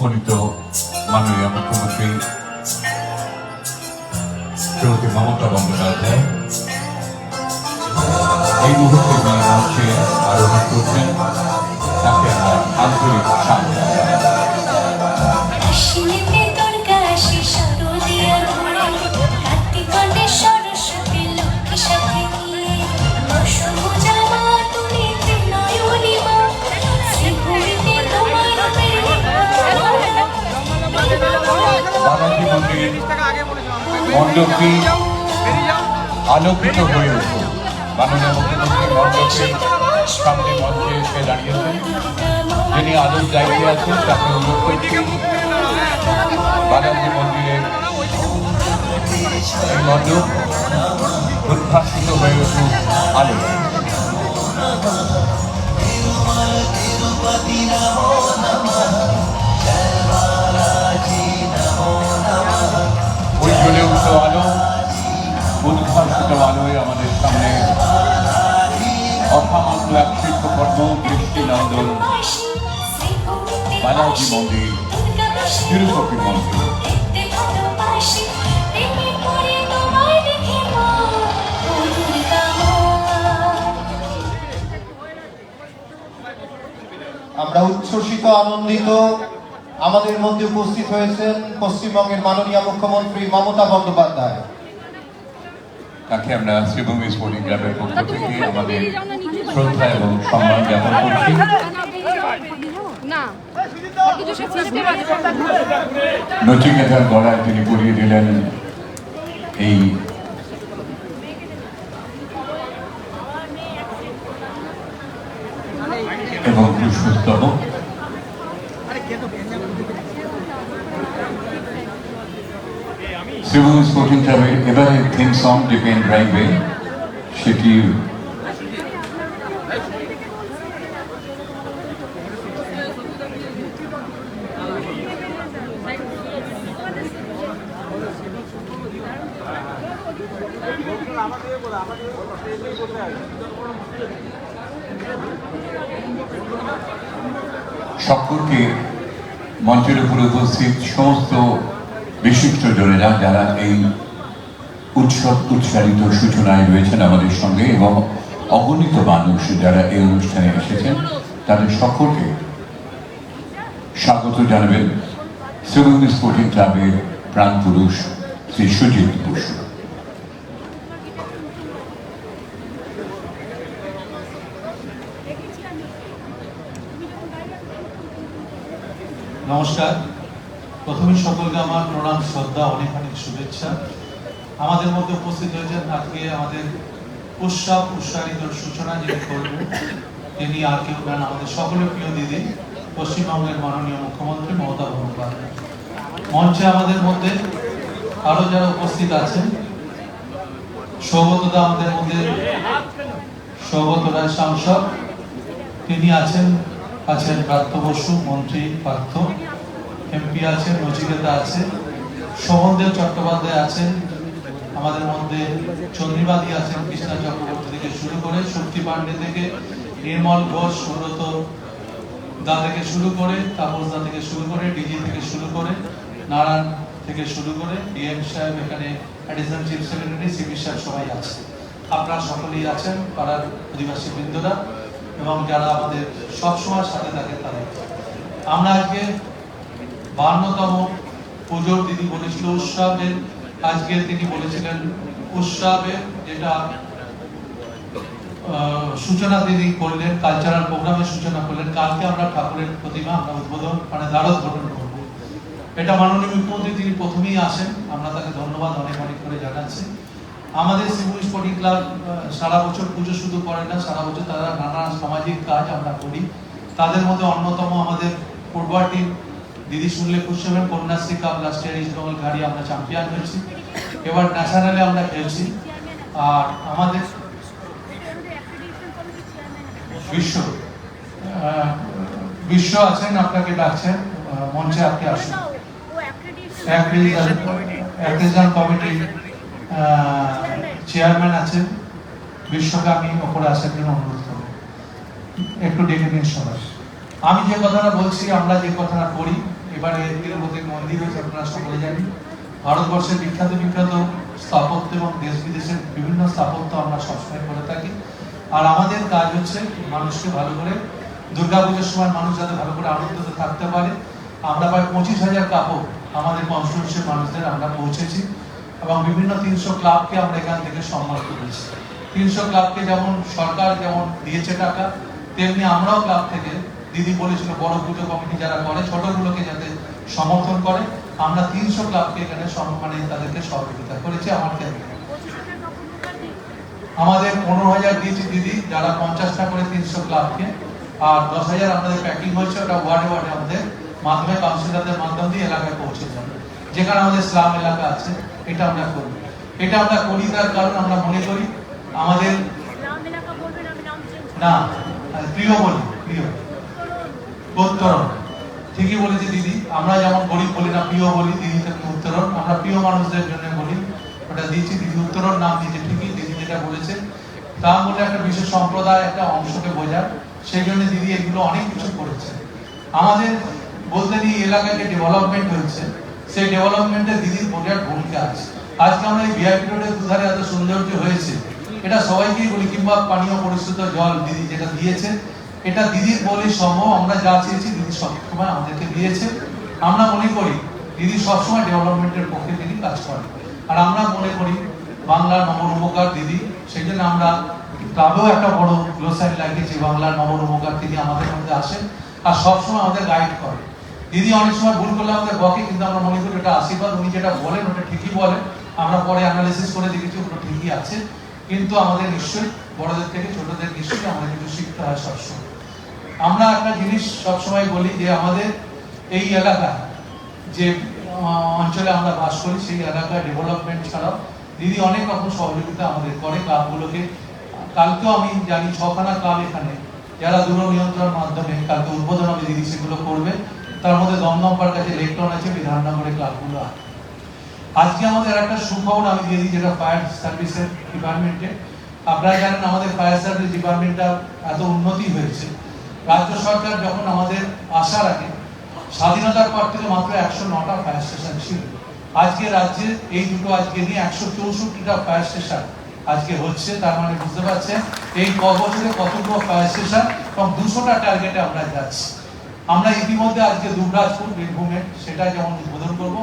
উপনীত মাননীয় মুখ্যমন্ত্রী শ্রীমতী মমতা বন্দ্যোপাধ্যায়। এই মুহূর্তে যিনি মঞ্চে আরোহণ করছেন। তাকে আমরা আন্তরিক স্বাগত মণ্ডপটি আলোকিত হয়ে উঠল। মাননীয় মুখ্যমন্ত্রী মণ্ডপের সামনে মঞ্চে এসে দাঁড়িয়েছেন। যিনি আলোর দায়িত্বে আছেন, তাকে অনুরোধ করছি। বালাজি মন্দিরের এই মণ্ডপ উদ্ভাসিত হয়ে উঠুক আলো আমাদের সামনে অসামান্য এক শিল্পকর্ম বালাজি মন্দির তিরুপতি মন্দির আমরা উচ্ছ্বসিত আনন্দিত আমাদের মধ্যে উপস্থিত হয়েছেন পশ্চিমবঙ্গের মাননীয় মুখ্যমন্ত্রী মমতা বন্দ্যোপাধ্যায় তাকে আমরা শ্রীভূমি স্পোর্টিং ক্লাবের পক্ষ থেকে আমাদের শ্রদ্ধা এবং সম্মান জ্ঞাপন করছি। নচিকেতার গলায় তিনি পরিয়ে দিলেন এই এবং পুষ্পস্তব শ্রীভূমি স্পোর্টিং ক্লাবের এবারে থিম সং ডিপেন ড্রাইভে সেটি সকলকে মঞ্চের উপরে উপস্থিত সমস্ত বিশিষ্ট জনেরা যারা এই উৎসব উৎসারিত সূচনায় রয়েছেন আমাদের সঙ্গে এবং অগণিত মানুষ যারা এই অনুষ্ঠানে এসেছেন, তাদের সকলকে স্বাগত জানাবেন শ্রীভূমি স্পোর্টিং ক্লাবের প্রাণ পুরুষ শ্রী সুজিত বসু। নমস্কার। প্রথমে সকলকে আমার প্রণাম, শ্রদ্ধা, অনেক অনেক শুভেচ্ছা। আমাদের মধ্যে উপস্থিত হয়েছেন আজকে আমাদের উৎসব, উৎসাহিত সূচনা যিনি করবেন, তিনি আর কেউ নেন আমাদের সকলের প্রিয় দিদি, পশ্চিমবঙ্গের মাননীয় মুখ্যমন্ত্রী মমতা বন্দ্যোপাধ্যায়। মঞ্চে আমাদের মধ্যে আরও যারা উপস্থিত আছেন, সৌগতদা আমাদের মধ্যে সৌগত রায় সাংসদ, তিনি আছেন আছেন প্রার্থ বসু, মন্ত্রী পার্থ। এমপি আছেন নচিকেতা আছে সোহনদেব চট্টোপাধ্যায় আছেন, আমাদের মধ্যে চন্দ্রিবাদী আছেন, কৃষ্ণা চক্রবর্তী থেকে শুরু করে শক্তি পান্ডে থেকে নির্মল ঘোষ, সুব্রত দা থেকে শুরু করে, তাপস দা থেকে শুরু করে, ডিজি থেকে শুরু করে, নারায়ণ থেকে শুরু করে, ডিএম সাহেব এখানে অ্যাডিশনাল চিফ সেক্রেটারি সিবি সাহেব সবাই আছে। আপনারা সকলেই আছেন, পাড়ার অধিবাসী বৃন্দরা, এবং যারা আমাদের সবসময় সাথে থাকে তাদের। আমরা আজকে বান্নতম পুজোর দিদি বলেছিল উৎসবের আজকে তিনি বলেছিলেন উৎসবের যেটা সূচনা তিনি করলেন কালচারাল প্রোগ্রামের সূচনা করলেন। কালকে আমরা ঠাকুরের প্রতিমা, আমরা উদ্বোধন মানে দ্বারোদ্বোধন করব। এটা মাননীয় মুখ্যমন্ত্রী, তিনি প্রথমেই আসেন। আমরা তাকে ধন্যবাদ অনেক অনেক করে জানাচ্ছি। আমাদের সিভিল স্পোর্টিং ক্লাব সারা বছর পুজো শুধু করে না, সারা বছর তারা নানা সামাজিক কাজ আমরা করি। তাদের মধ্যে অন্যতম আমাদের ফুটবল টিম দিদি শুনলে খুশি হবেন Kanyashree cup last year East Bengal গাড়ি আমরা চ্যাম্পিয়ন হয়েছি। এবার ন্যাশনালে আমরা খেলছি। আর আমাদের বিশ্ব বিশ্ব আছেন, আপনাকে ডাকছেন মঞ্চে আপনি আসুন। অ্যাক্রিজন কমিটি চেয়ারম্যান আছেন। বিশ্বকে আমি ওপরে আসার জন্য অনুরোধ করব। একটু ডেকে নিন সবাই। আমি যে কথাটা বলছি, আমরা যে কথাটা করি এবারে তিরুপতি মন্দির হয়েছে, আপনারা সকলে জানেন ভারতবর্ষের বিখ্যাত বিখ্যাত স্থাপত্য এবং দেশ বিদেশের বিভিন্ন স্থাপত্য আমরা সবসময় করে থাকি। আর আমাদের কাজ হচ্ছে মানুষকে ভালো করে, দুর্গাপুজোর সময় মানুষ যাতে ভালো করে আনন্দতে থাকতে পারে। আমরা প্রায় পঁচিশ হাজার কাপড় আমাদের কনস্টিটিউশন মানুষদের আমরা পৌঁছেছি এবং বিভিন্ন তিনশো ক্লাবকে আমরা এখান থেকে সম্মান করেছি। তিনশো ক্লাবকে যেমন সরকার যেমন দিয়েছে টাকা, তেমনি আমরাও ক্লাব থেকে দিদি বলেছিল বড় পুজো কমিটি যারা করে ছোটগুলোকে যাতে সমর্থন করে। আমরা তিনশো ক্লাবকে এখানে সম্মানে তাদেরকে সহযোগিতা করেছি আমার কেন্দ্রে আমাদের পনেরো হাজার দিয়েছি দিদি যারা পঞ্চাশটা করে তিনশো ক্লাবকে আর দশ হাজার আমাদের প্যাকিং হয়েছে ওটা ওয়ার্ডে ওয়ার্ডে আমাদের মাধ্যমে কাউন্সিলরদের মাধ্যম দিয়ে এলাকায় পৌঁছে যাবে। যেখানে আমাদের স্লাম এলাকা আছে এটা আমরা করি এটা আমরা করি তার কারণ আমরা মনে করি আমাদের না প্রিয় বলি প্রিয়। উত্তরণ ঠিকই বলেছে দিদি, আমরা যেমন গরিব বলি না প্রিয় বলি, দিদি থেকে উত্তরণ। আমরা প্রিয় মানুষদের জন্য বলি, ওটা দিয়েছি, দিদি উত্তরণ, নাম দিয়েছে ঠিকই, দিদি যেটা বলেছে। তা বলে একটা বিশেষ সম্প্রদায়, একটা অংশকে বোঝায়। সেই জন্য দিদি এগুলো অনেক কিছু করেছে। আমাদের বলতে এই এলাকায় যে ডেভেলপমেন্ট হয়েছে, সেই ডেভেলপমেন্টে দিদির বিরাট ভূমিকা আছে। আজকে আমরা এই ভিআইপি রোডের দুধারে এত সৌন্দর্য হয়েছে, এটা সবাইকেই বলি, কিংবা পানীয় পরিশুদ্ধ জল দিদি যেটা দিয়েছে এটা দিদির বলে সম্ভব, আমরা যা চেয়েছি দিদি সবসময় আমাদেরকে দিয়েছে। আমরা মনে করি, দিদি সবসময় ডেভেলপমেন্টের পক্ষে তিনি কাজ করেন। আর আমরা মনে করি, বাংলার নমর নবরূপকার দিদি, সেই জন্য আমরা ক্লাবেও একটা বড় গ্লোসারি লাগিয়েছি, বাংলার নমর নবরূপকার তিনি আমাদের মধ্যে আসেন আর সবসময় আমাদের গাইড করে দিদি অনেক সময় ভুল করলে আমাদের বকে, কিন্তু আমরা মনে করি এটা আশীর্বাদ, উনি যেটা বলেন ওটা ঠিকই বলেন। আমরা পরে অ্যানালিসিস করে দেখেছি ওটা ঠিকই আছে। কিন্তু আমাদের নিশ্চয়ই বড়দের থেকে ছোটদের নিশ্চয়ই আমাদের কিছু শিখতে হয় সবসময়। আমরা একটা জিনিস সবসময় বলি যে আমাদের এই এলাকা যে অঞ্চলে আমরা বাস করি, সেই এলাকায় ডেভেলপমেন্ট ছাড়াও দিদি অনেক রকম সহযোগিতা আমাদের করে ক্লাবগুলোকে। কালকেও আমি জানি ছখানা ক্লাব এখানে, যারা দূর নিয়ন্ত্রণ মাধ্যমে কালকে উদ্বোধন হবে দিদি সেগুলো করবে। তার মধ্যে দমদমপার কাছে লেকটন আছে বিধাননগরে ক্লাবগুলো আছে। আজকে আমাদের একটা সুখবর আমি দিয়ে দিই, যেটা ফায়ার সার্ভিসের ডিপার্টমেন্টে আপনারা জানেন আমাদের ফায়ার সার্ভিস ডিপার্টমেন্টটা এত উন্নতি হয়েছে। রাজ্য সরকার যখন আমাদের আসার আগে স্বাধীনতার পর থেকে মাত্র একশো নটা ফায়ার স্টেশন ছিল। আজকে রাজ্যে এই দুটো আজকে নিয়ে একশো চৌষট্টিটা ফায়ার স্টেশন আজকে হচ্ছে, তার মানে বুঝতে পারছেন, এই ক বছরে কতগুলো ফায়ার স্টেশন এবং দুশোটা টার্গেটে আমরা যাচ্ছি। আমরা ইতিমধ্যে আজকে দুবরাজপুর, বীরভূমে সেটা যেমন উদ্বোধন করব,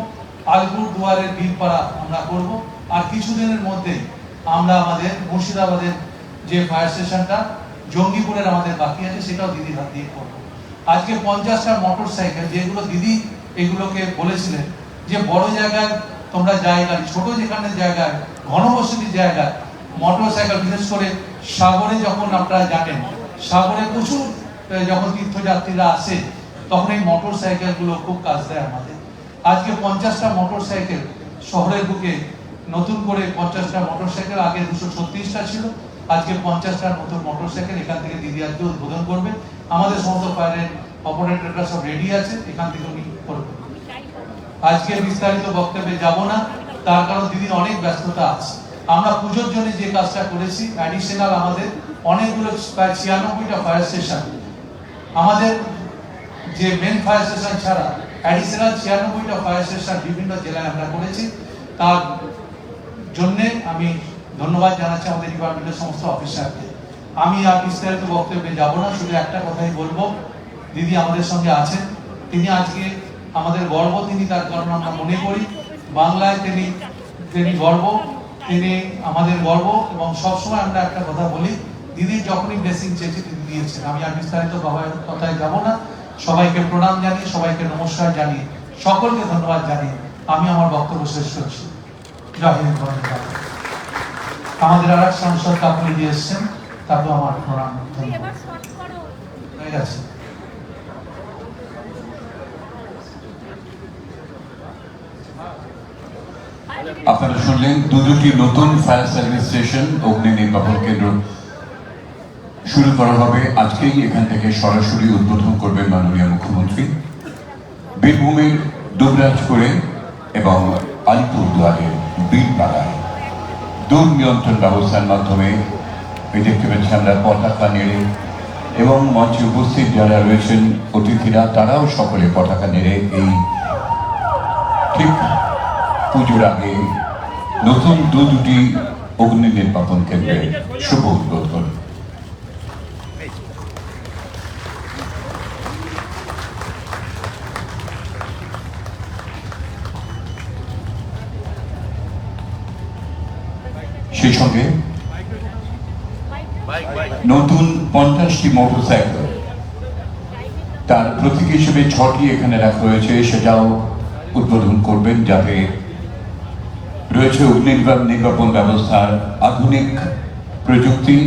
আলিপুর দুয়ারের বীরপাড়া আমরা করব, আর কিছুদিনের মধ্যেই আমরা আমাদের মুর্শিদাবাদের যে ফায়ার স্টেশনটা জঙ্গিপুরের আমাদের বাকি আছে, সেটাও দিদি হাত দিয়ে করব। আজকে পঞ্চাশটা মোটর সাইকেল যেগুলো দিদি এগুলোকে বলেছিলেন যে বড় জায়গায় তোমরা জায়গা ছোট যেখানে জায়গায় ঘনবসতির জায়গায় মোটর সাইকেল বিশেষ করে সাগরে যখন আপনারা জানেন সাগরে প্রচুর যখন তীর্থযাত্রীরা আসে, তখন এই মোটর সাইকেলগুলো খুব কাজ দেয় আমাদের। আজকে পঞ্চাশটা মোটর সাইকেল শহরের বুকে নতুন করে পঞ্চাশটা মোটর সাইকেল আগে দুশো ছত্রিশটা ছিল আজকে পঞ্চাশটা নতুন মোটর সাইকেল এখান থেকে দিদি আজকে উদ্বোধন করবে আমাদের সমস্ত ফায়ারের অপারেটররা সব রেডি আছে, এখান থেকে উনি আজকে বিস্তারিত বক্তব্যে যাব না, তার কারণ দিদির অনেক ব্যস্ততা আছে। আমরা পুজোর জন্য যে কাজটা করেছি অ্যাডিশনাল আমাদের অনেকগুলো প্রায় ছিয়ানব্বইটা ফায়ার স্টেশন আমাদের যে মেন ফায়ার স্টেশন ছাড়া অ্যাডিশনাল ছিয়ানব্বইটা ফায়ার স্টেশন বিভিন্ন জেলায় আমরা করেছি। তার জন্যে আমি ধন্যবাদ জানাচ্ছি আমাদের ডিপার্টমেন্টের সমস্ত অফিসারকে আমি আর বিস্তারিত বক্তব্যে যাব না, শুধু একটা কথাই বলব। দিদি আমাদের সঙ্গে আছেন। তিনি আজকে আমাদের গর্ব, তিনি তার কারণ আমরা মনে করি। বাংলায় তিনি তিনি গর্ব, তিনি আমাদের গর্ব এবং সবসময় আমরা একটা কথা বলি, দিদি যখনই ব্লেসিং চেয়েছি, তিনি দিয়েছেন। আমি আর বিস্তারিত বাবার কথায় যাব না। সবাইকে প্রণাম জানিয়ে, সবাইকে নমস্কার জানিয়ে, সকলকে ধন্যবাদ জানিয়ে আমি আমার বক্তব্য শেষ করছি। জয় হিন্দ হিন্দ। আমাদের আর এক সাংসদ কাপুরি দিয়ে এসছেন তাকেও আমার প্রণাম। হয়ে গেছে। আপনারা শুনলেন দু দুটি নতুন ফায়ার সার্ভিস স্টেশন অগ্নি নির্বাপন কেন্দ্র। শুরু করা হবে আজকেই এখান থেকে সরাসরি উদ্বোধন করবেন মাননীয় মুখ্যমন্ত্রী। বীরভূমের দুবরাজপুরে এবং আলিপুরদুয়ারের বীরপাড়ায়। দূর নিয়ন্ত্রণ ব্যবস্থার মাধ্যমে দেখতে পাচ্ছি আমরা পতাকা নেড়ে এবং মঞ্চে উপস্থিত যারা রয়েছেন অতিথিরা, তারাও সকলে পতাকা নেড়ে এই ঠিক পুজোর আগে নতুন দু দুটি অগ্নি নির্বাপন কেন্দ্রে শুভ উদ্বোধন। সেই সঙ্গে নতুন পঞ্চাশটি মোটরসাইকেল। তার প্রতীক হিসেবে ছটি এখানে রাখা হয়েছে, সেটাও উদ্বোধন করবেন, যাতে রয়েছে অগ্নি নির্বাপন ব্যবস্থার আধুনিক প্রযুক্তি,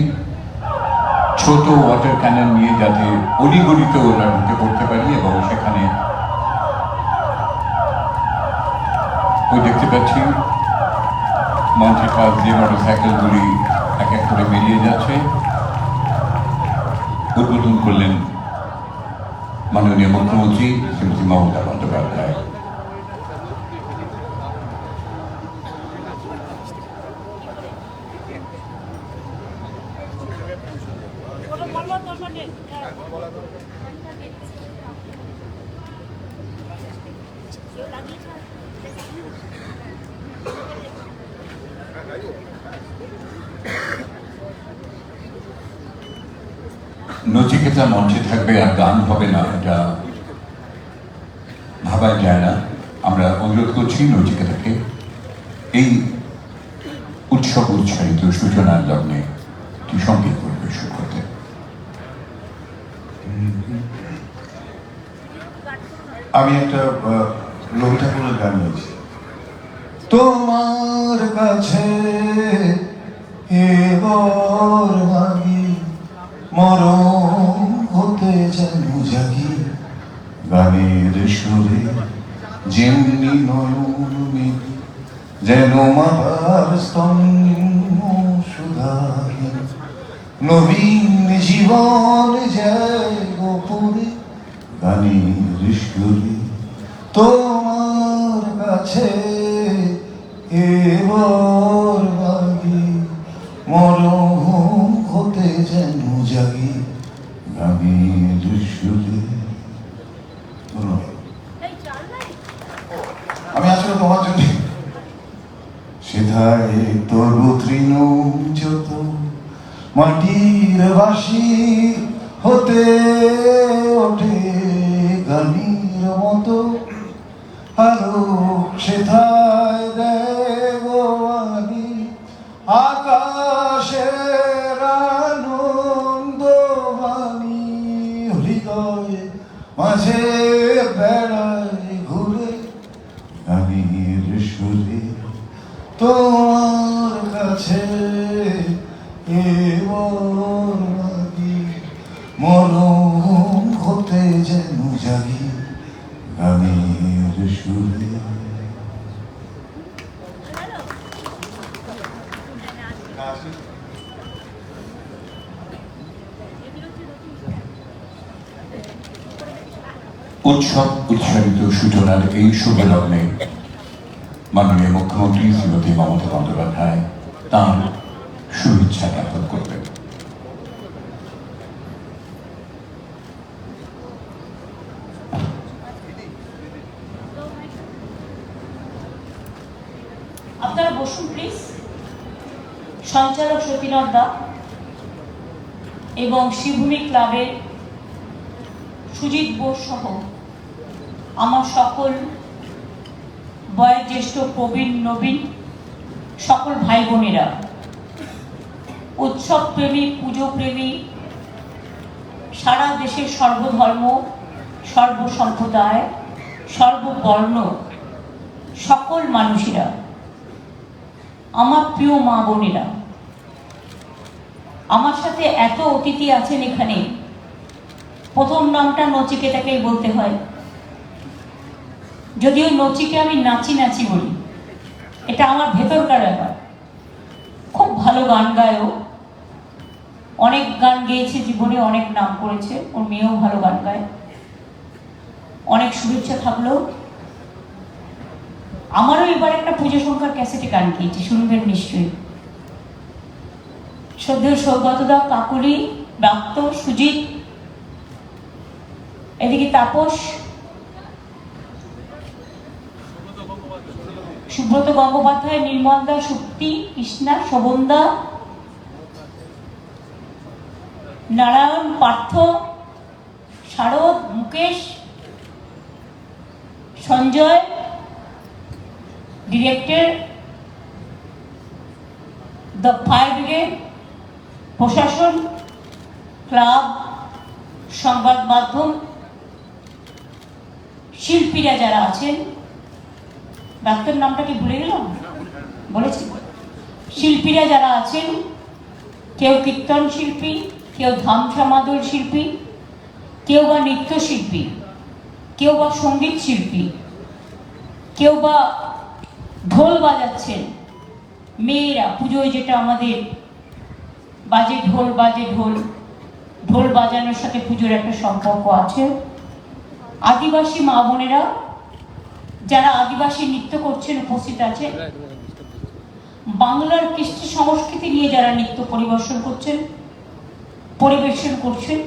ছোট ওয়াটার ক্যানন নিয়ে যাতে অলিগলিতে ওরা ঢুকে পড়তে পারি, এবং সেখানে ওই দেখতে পাচ্ছি মঞ্চের পাশ দিয়ে মোটরসাইকেলগুলি এক এক করে বেরিয়ে যাচ্ছে, উদ্বোধন করলেন মাননীয় মুখ্যমন্ত্রী শ্রীমতী মমতা বন্দ্যোপাধ্যায় নচিকেতা মঞ্চে থাকবে আর গান হবে না, এটা ভাবা যায় না। আমরা অনুরোধ করছি নচিকেতাকে এই উৎসব উৎসাহিত সূচনার লগ্নে একটি সংগীত পরিবেশন করতে আমি একটা রবি ঠাকুরের গান গাইছি। তোমার কাছে এবার মরম হতে যেন জাগি গানের নবীন জীবন যায় গোপনে গানের সুরে তোমার কাছে এবার আমি আসলে তোমার জন্য সেধায় তরু তৃণ যত মাটির বাসি উৎসব উৎসাহিত সূচনার এই শুভ মাননীয় মুখ্যমন্ত্রী শ্রীমতী মমতা বন্দ্যোপাধ্যায় তার শুভেচ্ছা জ্ঞাপন করবেন। আপনারা বসুন প্লিজ সঞ্চালক সতীনাথ দা এবং শিবভূমি ক্লাবের সুজিত বোস সহ আমার সকল বয়োজ্যেষ্ঠ প্রবীণ, নবীন, সকল ভাই বোনেরা উৎসব প্রেমী পুজো প্রেমী সারা দেশের সর্বধর্ম, সর্বসম্প্রদায়, সর্ববর্ণ, সকল মানুষেরা, আমার প্রিয় মা বোনেরা, আমার সাথে এত অতিথি আছেন এখানে। প্রথম নামটা নচিকেতাকেই বলতে হয়। যদিও নচিকে আমি নাচি নাচি বলি, এটা আমার ভেতরকার ব্যাপার। খুব ভালো গান গায়ও অনেক গান গেয়েছে জীবনে, অনেক নাম করেছে, ওর মেয়েও ভালো গান গায়। অনেক শুভেচ্ছা থাকল। আমারও এবার একটা পুজো সংখ্যার ক্যাসেটে গান গিয়েছি, শুনবেন নিশ্চয়ই। শ্রদ্ধেয় সৌগতদা, কাকুলি ব্রাত্য সুজিত, এদিকে তাপস সুব্রত গঙ্গোপাধ্যায়, নির্মলদা Shakti Krishna শোভনদা, Narayan Partha, Sharad Mukesh, Sanjay, director, the fire brigade, প্রশাসন, ক্লাব, সংবাদ মাধ্যম, শিল্পীরা যারা আছেন ডাক্তার নামটা কি ভুলে গেলাম? বলেছি। শিল্পীরা যারা আছেন, কেউ কীর্তন শিল্পী, কেউ ধামসা মাদল শিল্পী, কেউ বা নৃত্যশিল্পী কেউ বা সংগীত শিল্পী, কেউ বা ঢোল বাজাচ্ছেন, মেয়েরা, পুজোয় যেটা আমাদের বাজে ঢোল বাজে ঢোল ঢোল বাজানোর সাথে পুজোর একটা সম্পর্ক আছে। আদিবাসী মা বোনেরা যারা আদিবাসী নৃত্য করছেন, উপস্থিত আছে, বাংলার কৃষ্টি সংস্কৃতি নিয়ে যারা নৃত্য পরিবেশন করছেন পরিবেশন করছেন,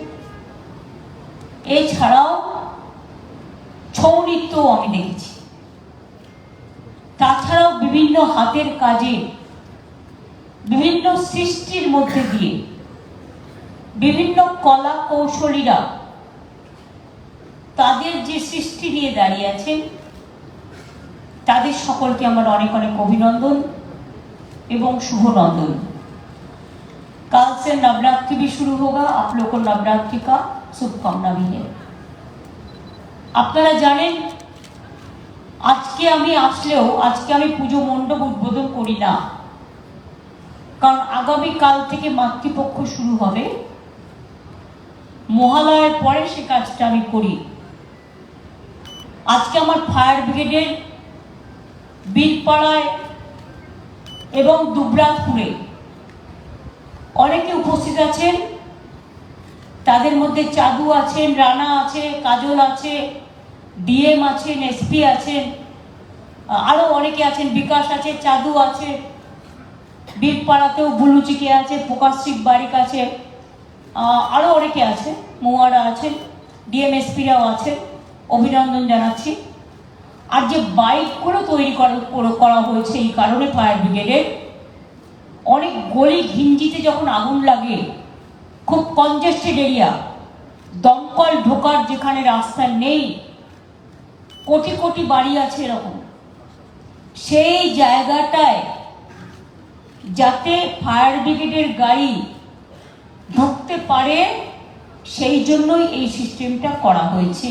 এছাড়াও ছৌ নৃত্যও আমি দেখেছি। তাছাড়াও বিভিন্ন হাতের কাজে, বিভিন্ন সৃষ্টির মধ্যে দিয়ে বিভিন্ন কলা কৌশলীরা তাদের যে সৃষ্টি নিয়ে দাঁড়িয়ে আছেন তাদের সকলকে আমার অনেক অনেক অভিনন্দন এবং শুভনন্দন कल से नवरात्रि भी शुरू होगा आप लोग को नवरात्रि का शुभकामना भी है আপনারা জানেন আজকে আমি আসলেও আজকে আমি পুজো মণ্ডপ উদ্বোধন করি না কারণ আগামী কাল থেকে মাতৃপক্ষ শুরু হবে মহালয়ের পরে সে কাজটা আমি করি আজকে আমার ফায়ার ব্রিগেডের বীরপাড়ায় এবং দুবরাজপুরে। অনেকে উপস্থিত আছেন। তাদের মধ্যে চাদু আছেন, রানা আছে, কাজল আছে, ডিএম আছেন, এসপি আছেন আরও অনেকে আছেন, বিকাশ আছে, চাদু আছে বীরপাড়াতেও বুলুচিকে আছে প্রকাশিক বারিক আছে আরও অনেকে আছে মৌয়ারা আছেন ডিএমএসপিরাও আছেন। অভিনন্দন জানাচ্ছি। আর যে বাইকগুলো তৈরি করা হয়েছে এই কারণে ফায়ার ব্রিগেডের, অনেক গলি ঘিঞ্জিতে যখন আগুন লাগে, খুব কনজেস্টেড এরিয়া দমকল ঢোকার যেখানে রাস্তা নেই, কোটি কোটি বাড়ি আছে এরকম। সেই জায়গাটায় যাতে ফায়ার ব্রিগেডের গাড়ি ঢুকতে পারে, সেই জন্যই এই সিস্টেমটা করা হয়েছে।